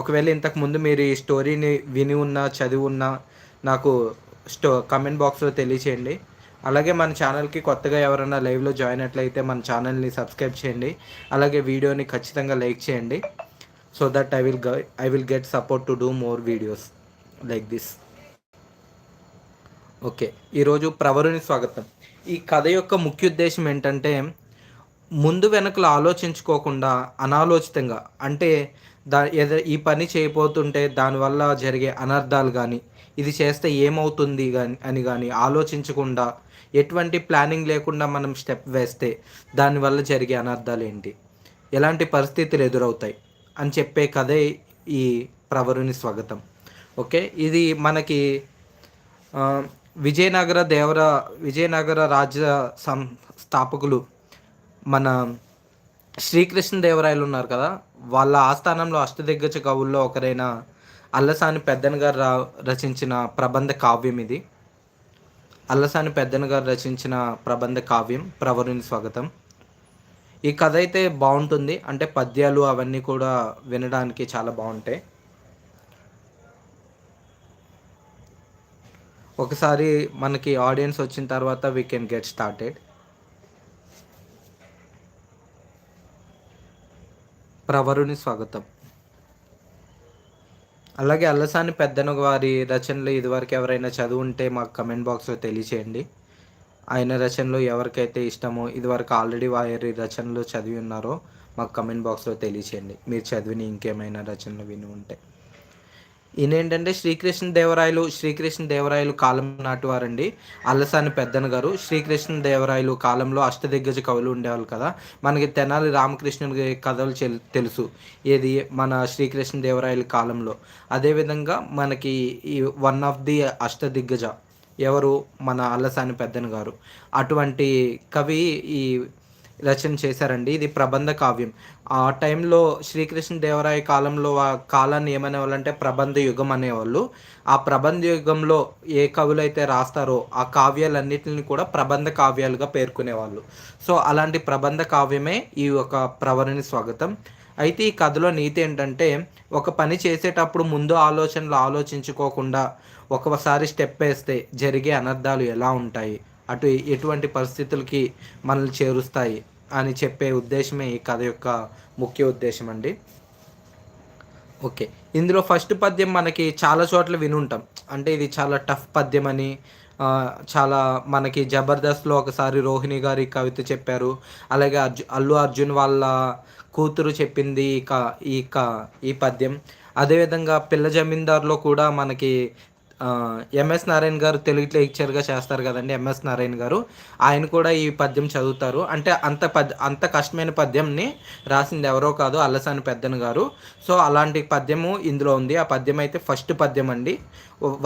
ఒకవేళ ఇంతకు ముందు మీరు ఈ స్టోరీని విని ఉన్నా చదివి ఉన్నా నాకు స్టో కమెంట్ బాక్స్లో తెలియచేయండి. అలాగే మన ఛానల్కి కొత్తగా ఎవరైనా లైవ్లో జాయిన్ అట్లయితే మన ఛానల్ని సబ్స్క్రైబ్ చేయండి. అలాగే వీడియోని ఖచ్చితంగా లైక్ చేయండి. So that I will I will get support to do more videos like this okay ఈరోజు ప్రవరుని స్వాగతం. ఈ కథ యొక్క ముఖ్య ఉద్దేశం ఏంటంటే ముందు వెనకలు ఆలోచించుకోకుండా అనాలోచితంగా అంటే దా ఈ పని చేయబోతుంటే దానివల్ల జరిగే అనర్థాలు కానీ ఇది చేస్తే ఏమవుతుంది కానీ అని కానీ ఆలోచించకుండా ఎటువంటి ప్లానింగ్ లేకుండా మనం స్టెప్ వేస్తే దానివల్ల జరిగే అనర్థాలు ఏంటి ఎలాంటి పరిస్థితులు ఎదురవుతాయి? అని చెప్పే కథే ఈ ప్రవరుని స్వాగతం. ఓకే? ఇది మనకి విజయనగర దేవర విజయనగర రాజ్య సం స్థాపకులు మన శ్రీకృష్ణదేవరాయలు ఉన్నారు కదా? వాళ్ళ ఆస్థానంలో అష్టదిగ్గజ కవుల్లో ఒకరైన అల్లసాని పెద్దన గారు రా రచించిన ప్రబంధ కావ్యం ఇది. అల్లసాని పెద్దన గారు రచించిన ప్రబంధ కావ్యం ప్రవరుని స్వాగతం. ఈ కథ అయితే బాగుంటుంది. అంటే పద్యాలు అవన్నీ కూడా వినడానికి చాలా బాగుంటాయి. ఒకసారి మనకి ఆడియన్స్ వచ్చిన తర్వాత వీ కెన్ గెట్ స్టార్టెడ్ ప్రవరుని స్వాగతం. అలాగే అల్లసాని పెద్దన వారి రచనలు ఇదివరకు ఎవరైనా చదువుంటే మాకు కమెంట్ బాక్స్లో తెలియచేయండి. ఆయన రచనలు ఎవరికైతే ఇష్టమో ఇదివరకు ఆల్రెడీ వారి రచనలు చదివి ఉన్నారో మాకు కమెంట్ బాక్స్లో తెలియచేయండి. మీరు చదివిన ఇంకేమైనా రచనలు విని ఉంటే. ఈయన ఏంటంటే శ్రీకృష్ణ దేవరాయలు శ్రీకృష్ణ దేవరాయలు కాలం నాటి వారండి అల్లసాని పెద్దన గారు శ్రీకృష్ణ దేవరాయలు కాలంలో అష్టదిగ్గజ కవులు ఉండేవాళ్ళు కదా. మనకి తెనాలి రామకృష్ణుడి కథలు తెలుసు. ఏది? మన శ్రీకృష్ణ దేవరాయల కాలంలో అదేవిధంగా మనకి ఈ వన్ ఆఫ్ ది అష్టదిగ్గజ ఎవరు? మన అల్లసాని పెద్దన గారు. అటువంటి కవి ఈ రచన చేశారండి. ఇది ప్రబంధ కావ్యం. ఆ టైంలో శ్రీకృష్ణదేవరాయ కాలంలో ఆ కాలాన్ని ఏమనేవాళ్ళంటే ప్రబంధ యుగం అనేవాళ్ళు. ఆ ప్రబంధ యుగంలో ఏ కవులు అయితే రాస్తారో ఆ కావ్యాలన్నింటిని కూడా ప్రబంధ కావ్యాలుగా పేర్కొనేవాళ్ళు. సో అలాంటి ప్రబంధ కావ్యమే ఈ ఒక ప్రవరణి స్వాగతం. అయితే ఈ కథలో నీతి ఏంటంటే ఒక పని చేసేటప్పుడు ముందు ఆలోచనలు ఆలోచించుకోకుండా ఒకసారి స్టెప్ వేస్తే జరిగే అనర్థాలు ఎలా ఉంటాయి? అటు ఎటువంటి పరిస్థితులకి మనల్ని చేరుస్తాయి అని చెప్పే ఉద్దేశమే ఈ కథ యొక్క ముఖ్య ఉద్దేశం అండి ఓకే. ఇందులో ఫస్ట్ పద్యం మనకి చాలా చోట్ల వినుంటాం. అంటే ఇది చాలా టఫ్ పద్యం అని చాలా మనకి జబర్దస్త్లో ఒకసారి రోహిణి గారి కవిత చెప్పారు. అలాగే అర్జు అల్లు అర్జున్ వాళ్ళ కూతురు చెప్పింది ఈ క ఈ క ఈ పద్యం. అదేవిధంగా పిల్ల జమీందార్లో కూడా మనకి ఎంఎస్ నారాయణ గారు తెలుగు లెక్చర్గా చేస్తారు కదండి ఎంఎస్ నారాయణ గారు. ఆయన కూడా ఈ పద్యం చదువుతారు. అంటే అంత పద్ అంత కష్టమైన పద్యంని రాసింది ఎవరో కాదు అల్లసాని పెద్దన గారు. సో అలాంటి పద్యము ఇందులో ఉంది. ఆ పద్యం అయితే ఫస్ట్ పద్యం అండి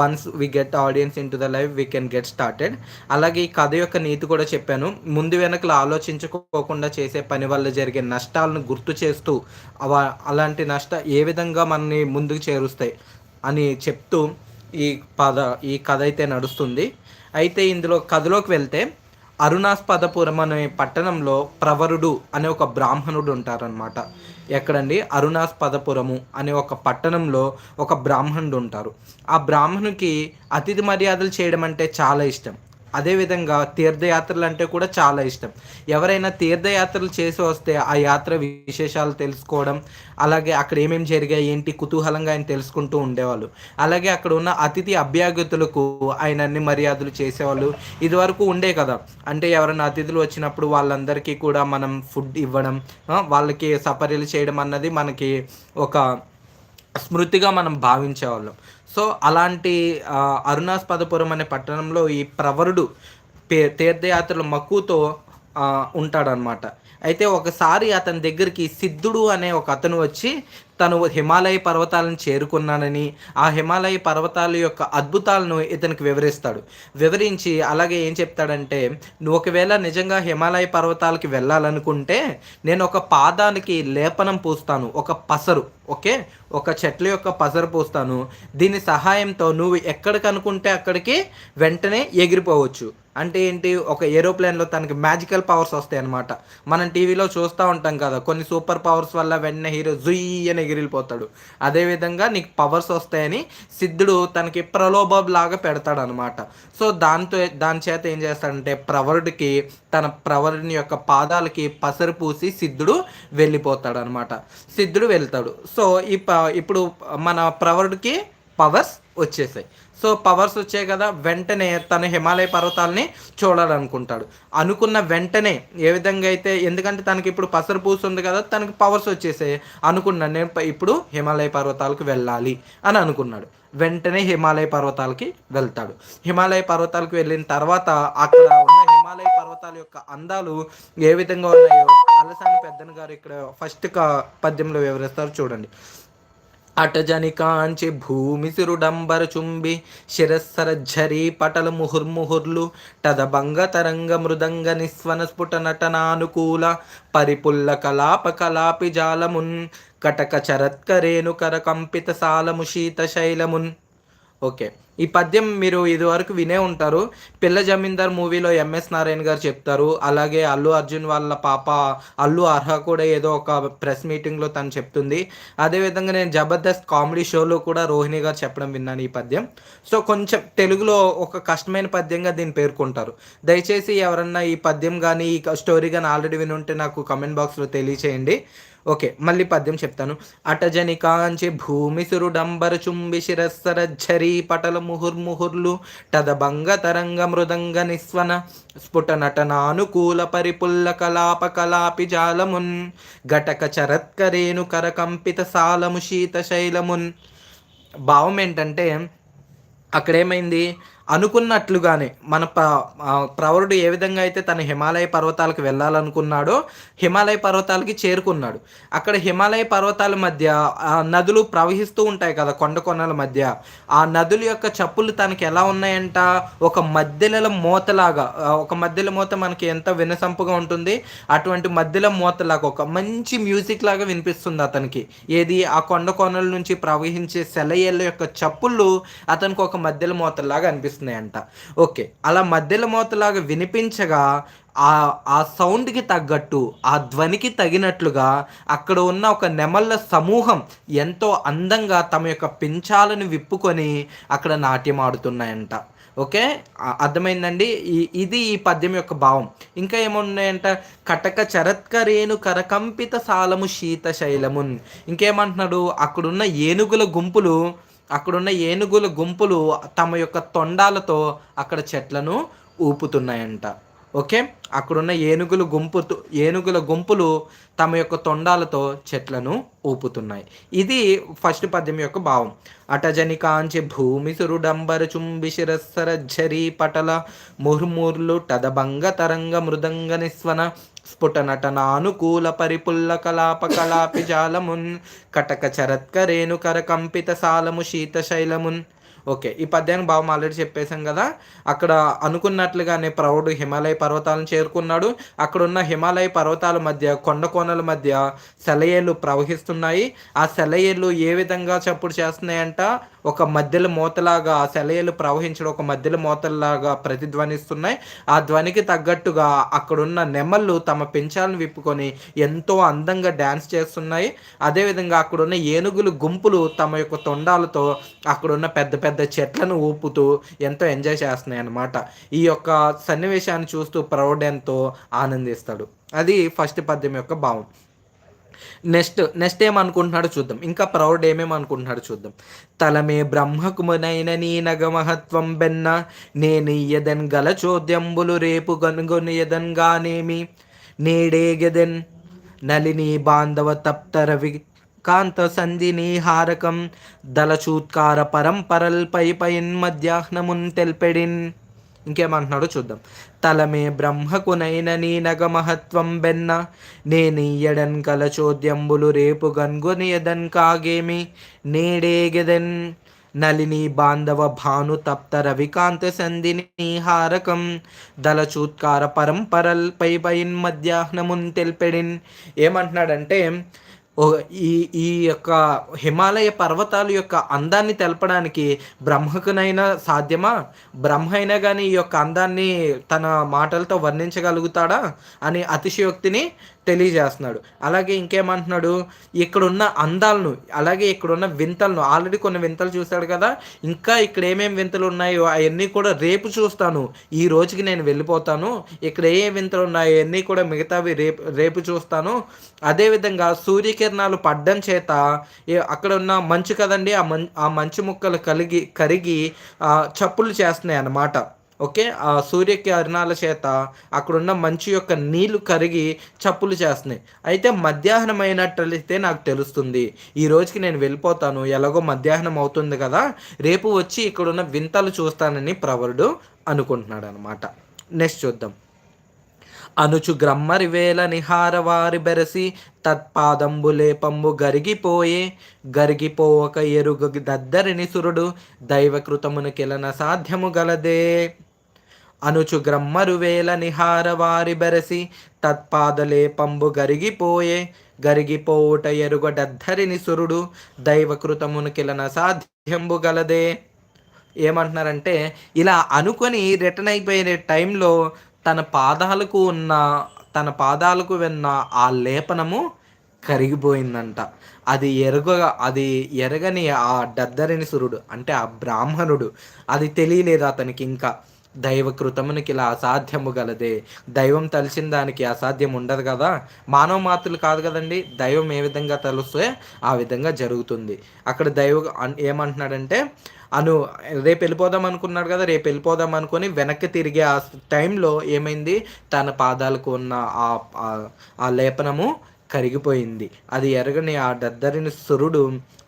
once we get audience into the life we can get started. అలాగే ఈ కథ యొక్క నీతి కూడా చెప్పాను. ముందు వెనకలు ఆలోచించుకోకుండా చేసే పని వల్ల జరిగే నష్టాలను గుర్తు చేస్తూ అలాంటి నష్ట ఏ విధంగా మనని ముందుకు చేరుస్తాయి అని చెప్తూ ఈ పద ఈ కథ అయితే నడుస్తుంది. అయితే ఇందులో కథలోకి వెళ్తే అరుణాస్పదపురం అనే పట్టణంలో ప్రవరుడు అనే ఒక బ్రాహ్మణుడు ఉంటారనమాట ఎక్కడండి? అరుణాస్పదపురము అనే ఒక పట్టణంలో ఒక బ్రాహ్మణుడు ఉంటారు. ఆ బ్రాహ్మణుకి అతిథి మర్యాదలు చేయడం అంటే చాలా ఇష్టం. అదేవిధంగా తీర్థయాత్రలు అంటే కూడా చాలా ఇష్టం. ఎవరైనా తీర్థయాత్రలు చేసి వస్తే ఆ యాత్ర విశేషాలు తెలుసుకోవడం అలాగే అక్కడ ఏమేమి జరిగాయి ఏంటి కుతూహలంగా ఆయన తెలుసుకుంటూ ఉండేవాళ్ళు. అలాగే అక్కడ ఉన్న అతిథి అభ్యాగతులకు ఆయన అన్ని మర్యాదలు చేసేవాళ్ళు. ఇదివరకు ఉండే కదా. అంటే ఎవరైనా అతిథులు వచ్చినప్పుడు వాళ్ళందరికీ కూడా మనం ఫుడ్ ఇవ్వడం వాళ్ళకి సపర్యలు చేయడం అన్నది మనకి ఒక స్మృతిగా మనం భావించేవాళ్ళం. సో అలాంటి అరుణాస్పదపురం అనే పట్టణంలో ఈ ప్రవరుడు తీర్థయాత్రలు మక్కువతో ఉంటాడనమాట అయితే ఒకసారి అతని దగ్గరికి సిద్ధుడు అనే ఒక అతను వచ్చి తను హిమాలయ పర్వతాలను చేరుకున్నానని ఆ హిమాలయ పర్వతాల యొక్క అద్భుతాలను ఇతనికి వివరిస్తాడు. వివరించి అలాగే ఏం చెప్తాడంటే నువ్వు ఒకవేళ నిజంగా హిమాలయ పర్వతాలకి వెళ్ళాలనుకుంటే నేను ఒక పాదానికి లేపనం పూస్తాను ఒక పసరు ఓకే? ఒక చెట్ల యొక్క పసరు పూస్తాను. దీని సహాయంతో నువ్వు ఎక్కడికి అనుకుంటే అక్కడికి వెంటనే ఎగిరిపోవచ్చు. అంటే ఏంటి? ఒక ఏరోప్లేన్లో తనకి మ్యాజికల్ పవర్స్ వస్తాయి అనమాట మనం టీవీలో చూస్తూ ఉంటాం కదా కొన్ని సూపర్ పవర్స్ వల్ల వెంటనే హీరో జుయ్ అని ఎగిరిపోతాడు. అదేవిధంగా నీకు పవర్స్ వస్తాయని సిద్ధుడు తనకి ప్రలోభం లాగా పెడతాడు అనమాట సో దాంతో దాని చేత ఏం చేస్తాడంటే ప్రవరుడికి తన ప్రవరుని యొక్క పాదాలకి పసరు పూసి సిద్ధుడు వెళ్ళిపోతాడు అనమాట సిద్ధుడు వెళ్తాడు. సో ఈ ఇప్పుడు మన ప్రవరుడికి పవర్స్ వచ్చేసాయి. సో పవర్స్ వచ్చాయి కదా వెంటనే తన హిమాలయ పర్వతాలని చూడాలనుకుంటాడు. అనుకున్న వెంటనే ఏ విధంగా అయితే ఎందుకంటే తనకి ఇప్పుడు పసరు పూస్తుంది కదా తనకి పవర్స్ వచ్చేసాయి అనుకున్నాను నేను ఇప్పుడు హిమాలయ పర్వతాలకు వెళ్ళాలి అని అనుకున్నాడు. వెంటనే హిమాలయ పర్వతాలకి వెళ్తాడు. హిమాలయ పర్వతాలకు వెళ్ళిన తర్వాత అక్కడ ఉన్న హిమాలయ పర్వతాల యొక్క అందాలు ఏ విధంగా ఉన్నాయో అలసాని పెద్దన గారు ఇక్కడ ఫస్ట్ పద్యంలో వివరిస్తారు చూడండి. అటజని కాంచి భూమి సిరుడంబర చుంబి శిరస్సరఝరి పటల ముహుర్ముహుర్లు టదభంగ తరంగ మృదంగ నిస్వన స్ఫుట నటనానుకూల పరిపుల్ల కలాప కలాపి జాలమున్ కటక చరత్కరేణు కర కంపిత సాలము శీత శైలమున్ ఓకే. ఈ పద్యం మీరు ఇదివరకు వినే ఉంటారు. పిల్ల జమీందార్ మూవీలో ఎంఎస్ నారాయణ గారు చెప్తారు. అలాగే అల్లు అర్జున్ వాళ్ళ పాప అల్లు అర్హ కూడా ఏదో ఒక ప్రెస్ మీటింగ్లో తను చెప్తుంది. అదేవిధంగా నేను జబర్దస్త్ కామెడీ షోలో కూడా రోహిణి గారు చెప్పడం విన్నాను ఈ పద్యం. సో కొంచెం తెలుగులో ఒక కష్టమైన పద్యంగా దీన్ని పేర్కొంటారు. దయచేసి ఎవరన్నా ఈ పద్యం కానీ ఈ స్టోరీ కానీ ఆల్రెడీ విని ఉంటే నాకు కమెంట్ బాక్స్లో తెలియచేయండి. ఓకే మళ్ళీ పద్యం చెప్తాను. అటజని కాంచి భూమి సురుడంబర చుంబి శిరస్సర ఝరీ పటల ముహుర్ముహుర్లు టదభంగ తరంగ మృదంగ నిస్వన స్ఫుట నటనానుకూల పరిపుల్ల కలాప కలాపి జాలమున్ ఘటక చరత్కరేణు కరకంపిత సాలము శీత శైలమున్. భావం ఏంటంటే అక్కడేమైంది? అనుకున్నట్లుగానే మన ప్ర ప్రవరుడు ఏ విధంగా అయితే తన హిమాలయ పర్వతాలకు వెళ్ళాలనుకున్నాడో హిమాలయ పర్వతాలకి చేరుకున్నాడు. అక్కడ హిమాలయ పర్వతాల మధ్య నదులు ప్రవహిస్తూ ఉంటాయి కదా కొండ కొనల మధ్య. ఆ నదుల యొక్క చప్పులు తనకి ఎలా ఉన్నాయంట? ఒక మధ్యల మూతలాగా ఒక మధ్యల మూత మనకి ఎంత వినసంపుగా ఉంటుంది? అటువంటి మధ్యల మూతలాగా ఒక మంచి మ్యూజిక్ లాగా వినిపిస్తుంది అతనికి. ఏది? ఆ కొండ కొనల నుంచి ప్రవహించే సెలయేళ్ళ యొక్క చప్పుళ్ళు అతనికి ఒక మధ్యల మూతలాగా అనిపిస్తుంది. వినిపిస్తున్నాయంట. ఓకే అలా మధ్యలో మోతలాగా వినిపించగా ఆ ఆ సౌండ్కి తగ్గట్టు ఆ ధ్వనికి తగినట్లుగా అక్కడ ఉన్న ఒక నెమళ్ళ సమూహం ఎంతో అందంగా తమ యొక్క పించాలను విప్పుకొని అక్కడ నాట్యం ఆడుతున్నాయంట. ఓకే అర్థమైందండి? ఈ ఇది ఈ పద్యం యొక్క భావం. ఇంకా ఏమున్నాయంట? కటక చరత్కరేణు కరకంపిత సాలము శీత శైలమున్ ఇంకేమంటున్నాడు? అక్కడున్న ఏనుగుల గుంపులు అక్కడున్న ఏనుగుల గుంపులు తమ యొక్క తొండాలతో అక్కడ చెట్లను ఊపుతున్నాయంట. ఓకే? అక్కడున్న ఏనుగుల గుంపు ఏనుగుల గుంపులు తమ యొక్క తొండాలతో చెట్లను ఊపుతున్నాయి. ఇది ఫస్ట్ పద్యం యొక్క భావం. అటజని కాంచి భూమి సురుడంబర చుంబి శిరస్సర ఝరి పటల ముర్ముర్లు టదభంగ తరంగ మృదంగ నిస్వన స్ఫుట నటనానుకూల పరిపుల్ల కలాప కలాపి జాలమున్ కటక చరత్కరేణు కర కంపిత సాలము శీత శైలమున్ ఓకే ఈ పద్యానికి భావం ఆల్రెడీ చెప్పేశాం కదా. అక్కడ అనుకున్నట్లుగానే ప్రౌడు హిమాలయ పర్వతాలను చేరుకున్నాడు. అక్కడ ఉన్న హిమాలయ పర్వతాల మధ్య కొండ కోనల మధ్య సెలయేళ్ళు ప్రవహిస్తున్నాయి. ఆ సెలయేళ్ళు ఏ విధంగా చప్పుడు చేస్తున్నాయంట? ఒక మధ్యల మూతలాగా సెలయలు ప్రవహించడం ఒక మధ్యల మూతలాగా ప్రతిధ్వనిస్తున్నాయి. ఆ ధ్వనికి తగ్గట్టుగా అక్కడున్న నెమళ్ళు తమ పెంచాలను విప్పుకొని ఎంతో అందంగా డ్యాన్స్ చేస్తున్నాయి. అదేవిధంగా అక్కడున్న ఏనుగులు గుంపులు తమ యొక్క తొండాలతో అక్కడున్న పెద్ద పెద్ద చెట్లను ఊపుతూ ఎంతో ఎంజాయ్ చేస్తున్నాయి అన్నమాట. ఈ యొక్క సన్నివేశాన్ని చూస్తూ ప్రౌడ్ ఎంతో ఆనందిస్తాడు. అది ఫస్ట్ పద్యం యొక్క భావం. నెక్స్ట్ నెక్స్ట్ ఏమనుకుంటున్నాడు చూద్దాం. ఇంకా ప్రౌడ్ ఏమేమనుకుంటున్నాడు చూద్దాం. తలమే బ్రహ్మకుమునైన నీ నగమహత్వం బెన్న నేనియ్యదన్ గల చోద్యంబులు రేపు గనుగొనియదన్ గానేమి నేడేగెదెన్ నలిని బాంధవ తప్తరవి కాంత సంధిని హారకం దళచూత్కార పరంపరల్పై పైన్ మధ్యాహ్నమున్ తెల్పెడిన్. ఇంకేమంటున్నాడో చూద్దాం. తలమే బ్రహ్మకునైన నీ నగమహత్వం బెన్న నేనీయడన్ కల చోద్యంబులు రేపు గన్గునియదన్ కాగేమి నేడేగెదన్ నలిని బాంధవ భాను తప్త రవికాంత సంధిని హారకం దళచూత్కార పరంపరల్ పై పైన్ మధ్యాహ్నమున్ తెల్పెడిన్. ఏమంటున్నాడంటే ఈ ఈ యొక్క హిమాలయ పర్వతాల యొక్క అందాన్ని తెలపడానికి బ్రహ్మకునైనా సాధ్యమా? బ్రహ్మ అయినా కానీ ఈ యొక్క అందాన్ని తన మాటలతో వర్ణించగలుగుతాడా? అని అతిశయోక్తిని తెలియజేస్తున్నాడు. అలాగే ఇంకేమంటున్నాడు? ఇక్కడున్న అందాలను అలాగే ఇక్కడున్న వింతలను ఆల్రెడీ కొన్ని వింతలు చూశాడు కదా? ఇంకా ఇక్కడ ఏమేమి వింతలు ఉన్నాయో అవన్నీ కూడా రేపు చూస్తాను. ఈ రోజుకి నేను వెళ్ళిపోతాను. ఇక్కడ ఏ వింతలు ఉన్నాయో అవన్నీ కూడా మిగతావి రేపు రేపు చూస్తాను. అదేవిధంగా సూర్యకిరణాలు పడ్డం చేత అక్కడ ఉన్న మంచు కదండి? ఆ మం ఆ మంచు ముక్కలు కలిగి కరిగి చప్పులు చేస్తున్నాయి అన్నమాట ఓకే? ఆ సూర్యకిరణాల చేత అక్కడున్న మంచు యొక్క నీళ్ళు కరిగి చప్పులు చేస్తున్నాయి. అయితే మధ్యాహ్నం అయినట్లయితే నాకు తెలుస్తుంది. ఈ రోజుకి నేను వెళ్ళిపోతాను. ఎలాగో మధ్యాహ్నం అవుతుంది కదా? రేపు వచ్చి ఇక్కడున్న వింతలు చూస్తానని ప్రవరుడు అనుకుంటున్నాడు అనమాట నెక్స్ట్ చూద్దాం. అనుచు గ్రమ్మరి వేల నిహారవారి బెరసి తత్పాదంబులే పంబు గరిగిపోయే. గరిగిపోవక ఎరుగు దద్దరిని సురుడు దైవకృతమును కిలన సాధ్యము గలదే. అనుచు గ్రమ్మరు వేల నిహార వారి బెరసి తత్పాదలే పంబు గరిగిపోయే. గరిగిపోవుట ఎరుగడద్ధరిని సురుడు దైవకృతమును కిలన సాధ్యంబు గలదే. ఏమంటున్నారంటే ఇలా అనుకొని రిటర్న్ అయిపోయే టైంలో తన పాదాలకు ఉన్న తన పాదాలకు విన్న ఆ లేపనము కరిగిపోయిందంట. అది ఎరగ అది ఎరగని ఆ డద్దరిని సురుడు అంటే ఆ బ్రాహ్మణుడు అది తెలియలేదు అతనికి ఇంకా. దైవకృతమునికి ఇలా అసాధ్యము గలదే. దైవం తలిచిన దానికి అసాధ్యం ఉండదు కదా. మానవ మాత్రులు కాదు కదండి. దైవం ఏ విధంగా తలుస్తే ఆ విధంగా జరుగుతుంది. అక్కడ దైవ ఏమంటున్నాడంటే అను రేపు వెళ్ళిపోదాం అనుకున్నాడు కదా రేపు వెళ్ళిపోదాం అనుకుని వెనక్కి తిరిగే ఆ టైంలో ఏమైంది? తన పాదాలకు ఉన్న ఆ లేపనము కరిగిపోయింది. అది ఎరగని ఆ దద్దరిని సురుడు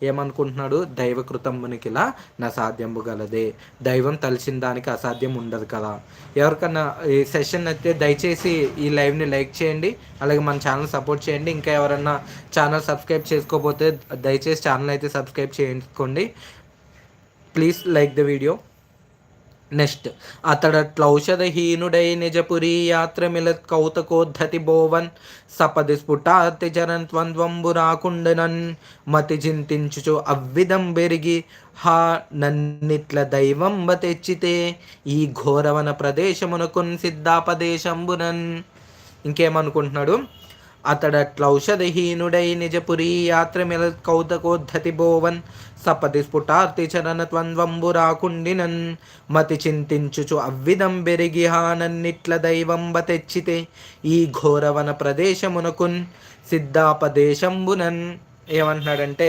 ఏమనుకుంటున్నాడు? దైవకృతమునికిలా నా సాధ్యము గలదే. దైవం తలిసిన దానికి అసాధ్యం ఉండదు కదా. ఎవరికన్నా ఈ సెషన్ అయితే దయచేసి ఈ లైవ్ని లైక్ చేయండి అలాగే మన ఛానల్ సపోర్ట్ చేయండి. ఇంకా ఎవరన్నా ఛానల్ సబ్స్క్రైబ్ చేసుకోకపోతే దయచేసి ఛానల్ అయితే సబ్స్క్రైబ్ చేసుకోండి please like the video next అతడట్లౌషధహీనుడై నిజపురీ యాత్ర మిలత్ కౌతకోద్ధతి భోవన్ సపది స్ఫుటాతి చరన్ త్వంద్వంబురాకుండనన్ మతి చింతించుచు అవ్విధం పెరిగి హా నన్నిట్ల దైవంబ తెచ్చితే ఈ ఘోరవన ప్రదేశమునకున్ సిద్ధాపదేశంబునన్ ఇంకేమనుకుంటున్నాడు? అతడట్లౌషధహీనుడై నిజపురీ యాత్ర మిలత్ కౌతకోద్ధతి భోవన్ సపతి స్ఫుటార్తి చరణ త్వంద్వంబురాకుండినన్ మతి చింతించుచు అవ్విదం బెరిగిహానన్నిట్ల దైవంబ తెచ్చితే ఈ ఘోరవన ప్రదేశమునకున్ సిద్ధాపదేశంబునన్. ఏమంటున్నాడంటే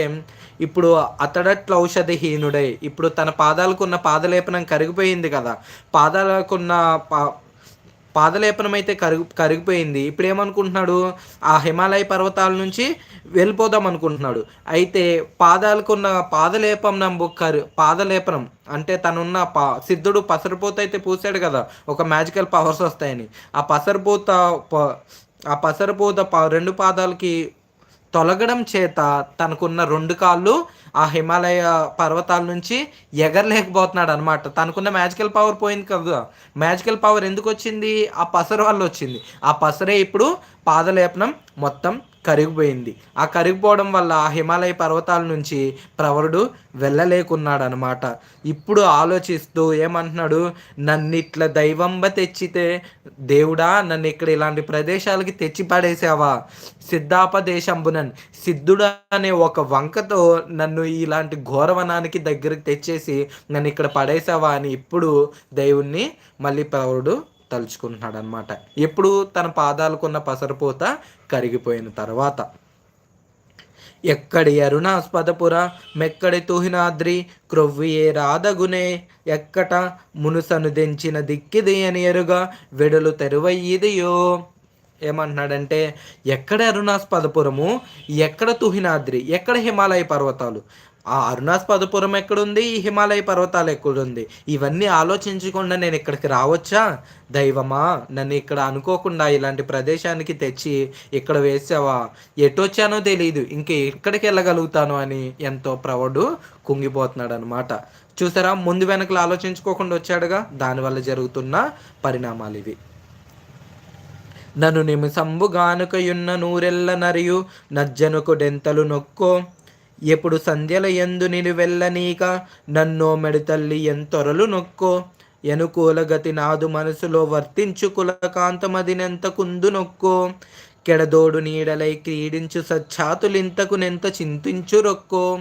ఇప్పుడు అతడట్లౌషధహీనుడై ఇప్పుడు తన పాదాలకున్న పాదలేపనం కరిగిపోయింది కదా. పాదాలకున్న పా పాదలేపనం అయితే కరిగి కరిగిపోయింది. ఇప్పుడు ఏమనుకుంటున్నాడు ఆ హిమాలయ పర్వతాల నుంచి వెళ్ళిపోదాం అనుకుంటున్నాడు. అయితే పాదాలకున్న పాదలేపం నంబు కరి పాదలేపనం. అంటే తనున్న పా సిద్ధుడు పసరిపోత అయితే పూసాడు కదా. ఒక మ్యాజికల్ పవర్స్ వస్తాయని. ఆ పసరిపోత ఆ పసరిపోత రెండు పాదాలకి తొలగడం చేత తనకున్న రెండు కాళ్ళు ఆ హిమాలయ పర్వతాల నుంచి ఎగరలేకపోతున్నాడు అనమాట తనకున్న మ్యాజికల్ పవర్ పోయింది కదా. మ్యాజికల్ పవర్ ఎందుకు వచ్చింది ఆ పసరు వల్ల వచ్చింది. ఆ పసరే ఇప్పుడు పాదలేపనం మొత్తం కరిగిపోయింది. ఆ కరిగిపోవడం వల్ల ఆ హిమాలయ పర్వతాల నుంచి ప్రవరుడు వెళ్ళలేకున్నాడు అనమాట ఇప్పుడు ఆలోచిస్తూ ఏమంటున్నాడు? నన్ను ఇట్లా దైవంబ తెచ్చితే దేవుడా నన్ను ఇక్కడ ఇలాంటి ప్రదేశాలకి తెచ్చి పడేసావా? సిద్ధాపదేశంబునన్ సిద్ధుడు అనే ఒక వంకతో నన్ను ఇలాంటి ఘోరవనానికి దగ్గరికి తెచ్చేసి నన్ను ఇక్కడ పడేసావా? అని ఇప్పుడు దేవుణ్ణి మళ్ళీ ప్రవరుడు తలుచుకుంటున్నాడు అనమాట ఎప్పుడు తన పాదాలకున్న పసరపోత కరిగిపోయిన తర్వాత. ఎక్కడి అరుణాస్పదపుర మెక్కడి తుహినాద్రి క్రొవ్వియే రాధగునే ఎక్కట మునుసను దించిన దిక్కిది అని ఎరుగా విడలు తెరువయ్యిదియో. ఏమంటున్నాడంటే ఎక్కడ అరుణాస్పదపురము? ఎక్కడ తుహినాద్రి? ఎక్కడ హిమాలయ పర్వతాలు? ఆ అరుణాస్పదపురం ఎక్కడుంది? ఈ హిమాలయ పర్వతాలు ఎక్కడుంది? ఇవన్నీ ఆలోచించకుండా నేను ఇక్కడికి రావచ్చా? దైవమా నన్ను ఇక్కడ అనుకోకుండా ఇలాంటి ప్రదేశానికి తెచ్చి ఇక్కడ వేసావా? ఎటొచ్చానో తెలియదు ఇంక ఎక్కడికి వెళ్ళగలుగుతాను అని ఎంతో ప్రవడు కుంగిపోతున్నాడు అనమాట చూసారా? ముందు వెనకలు ఆలోచించుకోకుండా వచ్చాడుగా. దానివల్ల జరుగుతున్న పరిణామాలు ఇవి. నన్ను నిమిషంబు గానుకయున్న నూరెల్ల నరియు నజ్జనుకు డెంతలు నొక్కో ఎప్పుడు సంధ్యల ఎందు నిలువెల్లనీక నన్నో మెడితల్లి ఎంతొరలు నొక్కో. ఎనుకూల గతి నాదు మనసులో వర్తించు కులకాంతమదినెంత కుందు నొక్కో. కెడదోడు నీడలై క్రీడించు సచ్చాతులింతకు నెంత చింతించు రొక్కో.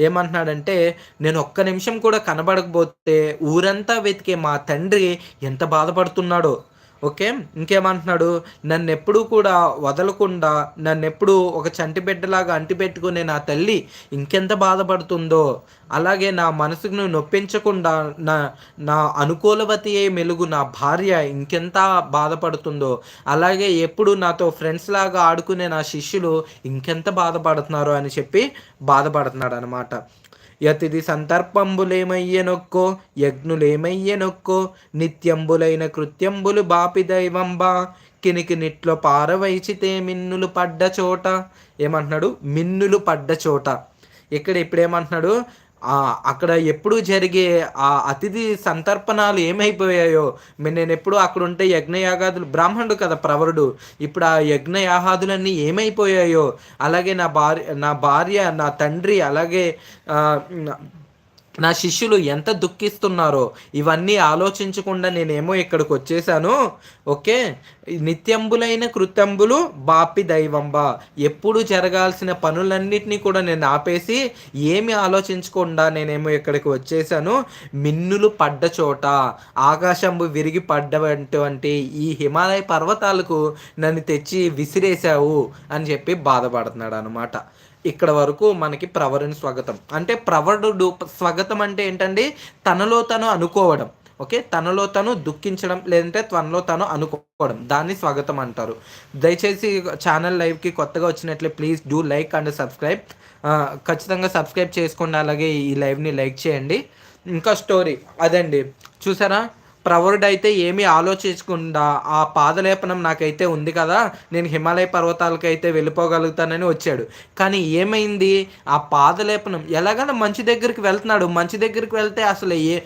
ఏమంటున్నాడంటే నేను ఒక్క నిమిషం కూడా కనబడకపోతే ఊరంతా వెతికే మా తండ్రి ఎంత బాధపడుతున్నాడో. ఓకే? ఇంకేమంటున్నాడు? నన్ను ఎప్పుడూ కూడా వదలకుండా నన్ను ఎప్పుడు ఒక చంటి బిడ్డలాగా అంటిపెట్టుకునే నా తల్లి ఇంకెంత బాధపడుతుందో అలాగే నా మనసుకు నొప్పించకుండా నా నా అనుకూలవతి అయ్యే మెలుగు నా భార్య ఇంకెంత బాధపడుతుందో అలాగే ఎప్పుడు నాతో ఫ్రెండ్స్ లాగా ఆడుకునే నా శిష్యులు ఇంకెంత బాధపడుతున్నారో అని చెప్పి బాధపడుతున్నాడు అనమాట యతిది సంతర్పంబులేమయ్యనొక్కో యజ్ఞులేమయ్యనొక్కో నిత్యంబులైన కృత్యంబులు బాపి దైవంబా. కినికి నిట్లో పారవైచితే మిన్నులు పడ్డ చోట. ఏమంటున్నాడు? మిన్నులు పడ్డ చోట. ఇక్కడ ఇప్పుడు ఏమంటున్నాడు అక్కడ ఎప్పుడు జరిగే ఆ అతిథి సంతర్పణాలు ఏమైపోయాయో? నేను ఎప్పుడు అక్కడ ఉంటే యజ్ఞయాగాదులు బ్రాహ్మణుడు కదా ప్రవరుడు. ఇప్పుడు ఆ యజ్ఞయాహాదులన్నీ ఏమైపోయాయో? అలాగే నా భార్య నా భార్య నా తండ్రి అలాగే నా శిష్యులు ఎంత దుఃఖిస్తున్నారో ఇవన్నీ ఆలోచించకుండా నేనేమో ఇక్కడికి వచ్చేసాను ఓకే? నిత్యంబులైన కృత్యంబులు బాపి దైవంబా. ఎప్పుడు జరగాల్సిన పనులన్నిటినీ కూడా నేను ఆపేసి ఏమి ఆలోచించకుండా నేనేమో ఇక్కడికి వచ్చేసాను మిన్నులు పడ్డ చోట ఆకాశంబు విరిగి పడ్డటువంటి ఈ హిమాలయ పర్వతాలకు నన్ను తెచ్చి విసిరేశావు అని చెప్పి బాధపడుతున్నాడు అనమాట ఇక్కడ వరకు మనకి ప్రవరుని స్వాగతం. అంటే ప్రవరుడు స్వాగతం అంటే ఏంటండి? తనలో తను అనుకోవడం. ఓకే? తనలో తను దుఃఖించడం లేదంటే తనలో తను అనుకోవడం. దాన్ని స్వాగతం అంటారు. దయచేసి ఛానల్ లైవ్కి కొత్తగా వచ్చినట్లే please do like and subscribe. ఖచ్చితంగా సబ్స్క్రైబ్ చేసుకోండి. అలాగే ఈ లైవ్ని లైక్ చేయండి. ఇంకా స్టోరీ. అదండి. చూసారా? ప్రవరుడు అయితే ఏమీ ఆలోచించకుండా ఆ పాదలేపనం నాకైతే ఉంది కదా నేను హిమాలయ పర్వతాలకైతే వెళ్ళిపోగలుగుతానని వచ్చాడు. కానీ ఏమైంది? ఆ పాదలేపనం ఎలాగైనా మంచి దగ్గరికి వెళ్తున్నాడు. మంచి దగ్గరికి వెళ్తే అసలు ఏ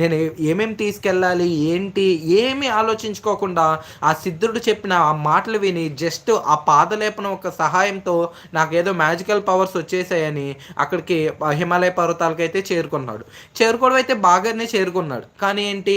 నేను ఏమేమి తీసుకెళ్ళాలి? ఏంటి? ఏమి ఆలోచించుకోకుండా ఆ సిద్ధుడు చెప్పిన ఆ మాటలు విని జస్ట్ ఆ పాదలేపనం ఒక సహాయంతో నాకేదో మ్యాజికల్ పవర్స్ వచ్చేసాయని అక్కడికి హిమాలయ పర్వతాలకైతే చేరుకున్నాడు. చేరుకోవడం అయితే బాగానే చేరుకున్నాడు. కానీ ఏంటి?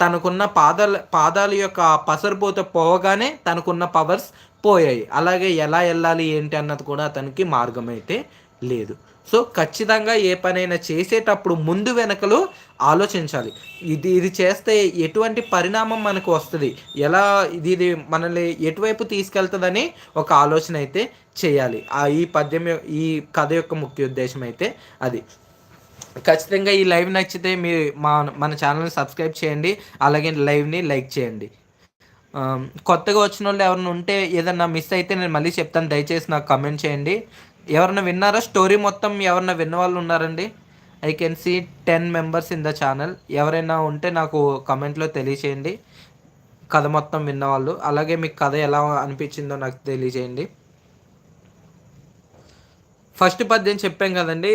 తనకున్న పాదాల పాదాల యొక్క పసరుపోత పోవగానే తనకున్న పవర్స్ పోయాయి. అలాగే ఎలా వెళ్ళాలి ఏంటి అన్నది కూడా అతనికి మార్గం అయితే లేదు. సో ఖచ్చితంగా ఏ పనైనా చేసేటప్పుడు ముందు వెనకలు ఆలోచించాలి. ఇది ఇది చేస్తే ఎటువంటి పరిణామం మనకు వస్తుంది? ఎలా ఇది ఇది మనల్ని ఎటువైపు తీసుకెళ్తుందని ఒక ఆలోచన అయితే చేయాలి. ఆ ఈ పద్యం ఈ కథ యొక్క ముఖ్య ఉద్దేశం అయితే అది. ఖచ్చితంగా ఈ లైవ్ నచ్చితే మీ మా మన ఛానల్ని సబ్స్క్రైబ్ చేయండి అలాగే లైవ్ని లైక్ చేయండి. కొత్తగా వచ్చిన వాళ్ళు ఎవరైనా ఉంటే ఏదన్నా మిస్ అయితే నేను మళ్ళీ చెప్తాను దయచేసి నాకు కమెంట్ చేయండి. ఎవరైనా విన్నారా? స్టోరీ మొత్తం ఎవరైనా విన్న వాళ్ళు ఉన్నారండి? I can see ten members in the channel ఎవరైనా ఉంటే నాకు కమెంట్లో తెలియచేయండి. కథ మొత్తం విన్నవాళ్ళు అలాగే మీకు కథ ఎలా అనిపించిందో నాకు తెలియజేయండి ఫస్ట్ పద్యం చెప్పాం కదండి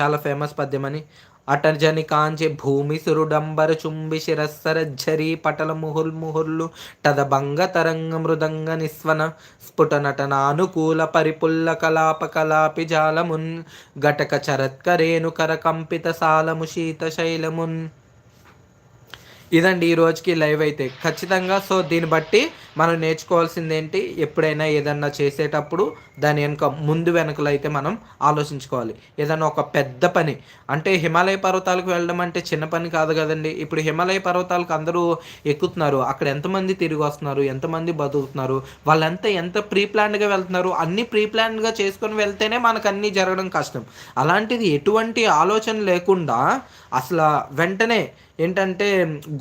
చాలా ఫేమస్ పద్యం అని. అటర్జని కాంచి భూమి సురుడంబర చుంబి శిరస్సరజ్జరి పటల ముహుల్ ముహుల్లు టదభంగ తరంగ మృదంగ నిస్వన స్ఫుట నటనానుకూల పరిపుల్ల కలాప కలాపి జాలమున్ ఘటక చరత్కరేణుకర కంపిత సాలము శీత శైలమున్ ఇదండి ఈ రోజుకి లైవ్ అయితే. ఖచ్చితంగా సో దీన్ని బట్టి మనం నేర్చుకోవాల్సింది ఏంటి ఎప్పుడైనా ఏదన్నా చేసేటప్పుడు దాని వెనుక ముందు వెనుకలు అయితే మనం ఆలోచించుకోవాలి. ఏదన్నా ఒక పెద్ద పని. అంటే హిమాలయ పర్వతాలకు వెళ్ళడం అంటే చిన్న పని కాదు కదండి. ఇప్పుడు హిమాలయ పర్వతాలకు అందరూ ఎక్కుతున్నారు. అక్కడ ఎంతమంది తిరిగి వస్తున్నారు? ఎంతమంది బతుకుతున్నారు? వాళ్ళంతా ఎంత ప్రీ ప్లాన్డ్గా వెళ్తున్నారు? అన్ని ప్రీ ప్లాన్డ్గా చేసుకొని వెళ్తేనే మనకు అన్నీ జరగడం కష్టం. అలాంటిది ఎటువంటి ఆలోచన లేకుండా అసలు వెంటనే ఏంటంటే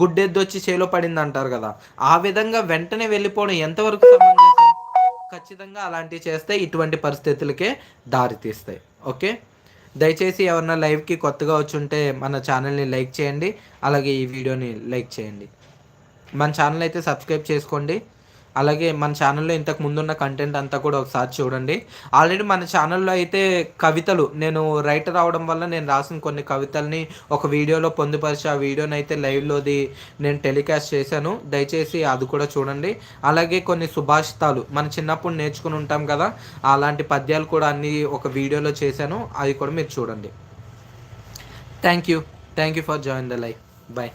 గుడ్డెద్దు వచ్చి చేలో పడింది అంటారు కదా. ఆ విధంగా వెంటనే వెళ్ళిపోవడం ఎంతవరకు సమంజసం? ఖచ్చితంగా అలాంటివి చేస్తే ఇటువంటి పరిస్థితులకే దారితీస్తాయి ఓకే? దయచేసి ఎవరన్నా లైవ్కి కొత్తగా వచ్చి ఉంటే మన ఛానల్ని లైక్ చేయండి. అలాగే ఈ వీడియోని లైక్ చేయండి. మన ఛానల్ అయితే సబ్స్క్రైబ్ చేసుకోండి. అలాగే మన ఛానల్లో ఇంతకు ముందున్న కంటెంట్ అంతా కూడా ఒకసారి చూడండి. ఆల్రెడీ మన ఛానల్లో అయితే కవితలు నేను రైటర్ అవడం వల్ల నేను రాసిన కొన్ని కవితల్ని ఒక వీడియోలో పొందుపరిచి ఆ వీడియోని అయితే లైవ్లోది నేను టెలికాస్ట్ చేశాను. దయచేసి అది కూడా చూడండి. అలాగే కొన్ని సుభాషితాలు మన చిన్నప్పుడు నేర్చుకుని ఉంటాం కదా అలాంటి పద్యాలు కూడా అన్ని ఒక వీడియోలో చేశాను. అది కూడా మీరు చూడండి. Thank you thank you for join the life bye